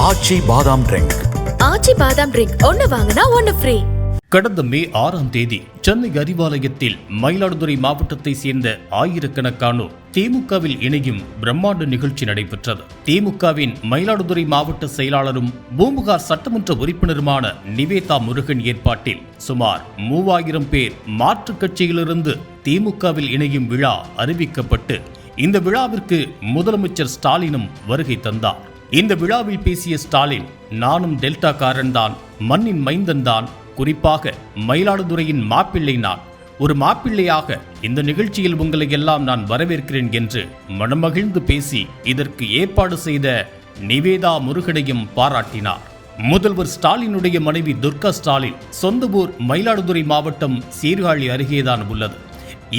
ஆச்சி பாதாம் ட்ரிங்க் ஆச்சி பாதாம் ட்ரிங்க் ஒன்னு வாங்கினா ஒன்னு ஃப்ரீ கடந்த மே ஆறாம் தேதி சென்னை அறிவாலயத்தில் மயிலாடுதுறை மாவட்டத்தை சேர்ந்த ஆயிரக்கணக்கானோர் திமுகவில் இணையும் பிரம்மாண்ட நிகழ்ச்சி நடைபெற்றது. திமுகவின் மயிலாடுதுறை மாவட்ட செயலாளரும் பூம்புகார் சட்டமன்ற உறுப்பினருமான நிவேதா முருகன் ஏற்பாட்டில் சுமார் மூவாயிரம் பேர் மாற்றுக் கட்சியிலிருந்து திமுகவில் இணையும் விழா அறிவிக்கப்பட்டு இந்த விழாவிற்கு முதலமைச்சர் ஸ்டாலினும் வருகை தந்தார். இந்த விழாவில் பேசிய ஸ்டாலின் நானும் டெல்டாக்காரன் தான் மண்ணின் மைந்தன் தான். குறிப்பாக மயிலாடுதுறையின் மாப்பிள்ளை நான். ஒரு மாப்பிள்ளையாக இந்த நிகழ்ச்சியில் உங்களை எல்லாம் நான் வரவேற்கிறேன் என்று மனமகிழ்ந்து பேசி இதற்கு ஏற்பாடு செய்த நிவேதா முருகனையும் பாராட்டினார். முதல்வர் ஸ்டாலினுடைய மனைவி துர்கா ஸ்டாலின் சொந்த ஊர் மயிலாடுதுறை மாவட்டம் சீர்காழி அருகேதான் உள்ளது.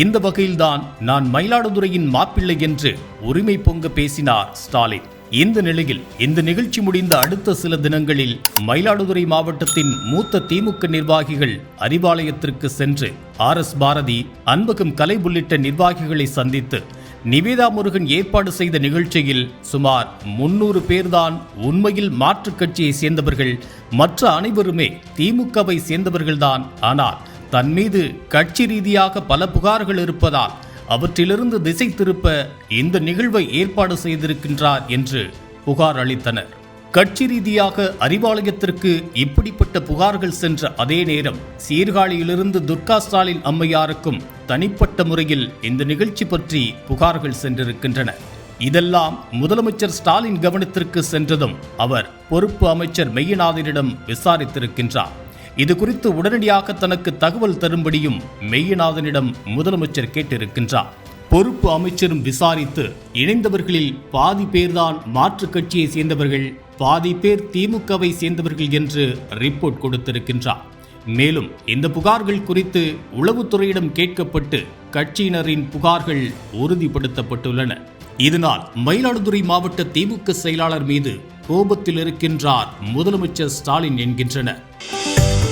இந்த வகையில்தான் நான் மயிலாடுதுறையின் மாப்பிள்ளை என்று உரிமை பொங்க பேசினார் ஸ்டாலின். இந்த நிலையில் இந்த நிகழ்ச்சி முடிந்த அடுத்த சில தினங்களில் மயிலாடுதுறை மாவட்டத்தின் மூத்த திமுக நிர்வாகிகள் அறிவாலயத்திற்கு சென்று ஆர் எஸ் பாரதி அன்பகம் கலை உள்ளிட்ட நிர்வாகிகளை சந்தித்து நிவேதா முருகன் ஏற்பாடு செய்த நிகழ்ச்சியில் சுமார் முன்னூறு பேர்தான் உண்மையில் மாற்றுக் கட்சியை சேர்ந்தவர்கள் மற்ற அனைவருமே திமுகவை சேர்ந்தவர்கள்தான். ஆனால் தன் மீது கட்சி ரீதியாக பல புகார்கள் இருப்பதால் அவற்றிலிருந்து திசை திருப்ப இந்த நிகழ்வை ஏற்பாடு செய்திருக்கின்றார் என்று புகார் அளித்தனர். கட்சி ரீதியாக அறிவாலயத்திற்கு இப்படிப்பட்ட புகார்கள் சென்ற அதே நேரம் சீர்காழியிலிருந்து துர்கா ஸ்டாலின் அம்மையாருக்கும் தனிப்பட்ட முறையில் இந்த நிகழ்ச்சி பற்றி புகார்கள் சென்றிருக்கின்றன. இதெல்லாம் முதலமைச்சர் ஸ்டாலின் கவனத்திற்கு சென்றதும் அவர் பொறுப்பு அமைச்சர் மெய்யநாதனிடம் விசாரித்திருக்கின்றார். இது குறித்து உடனடியாக தனக்கு தகவல் தரும்படியும் மெய்யநாதனிடம் முதலமைச்சர் கேட்டிருக்கின்றார். பொறுப்பு அமைச்சரும் விசாரித்து இணைந்தவர்களில் பாதி பேர்தான் மாற்றுக் கட்சியை சேர்ந்தவர்கள் பாதி பேர் திமுகவை சேர்ந்தவர்கள் என்று ரிப்போர்ட் கொடுத்திருக்கின்றார். மேலும் இந்த புகார்கள் குறித்து உளவுத்துறையிடம் கேட்கப்பட்டு கட்சியினரின் புகார்கள் உறுதிப்படுத்தப்பட்டுள்ளன. இதனால் மயிலாடுதுறை மாவட்ட திமுக செயலாளர் மீது கோபத்தில் இருக்கின்றார் முதலமைச்சர் ஸ்டாலின் என்கின்றனர்.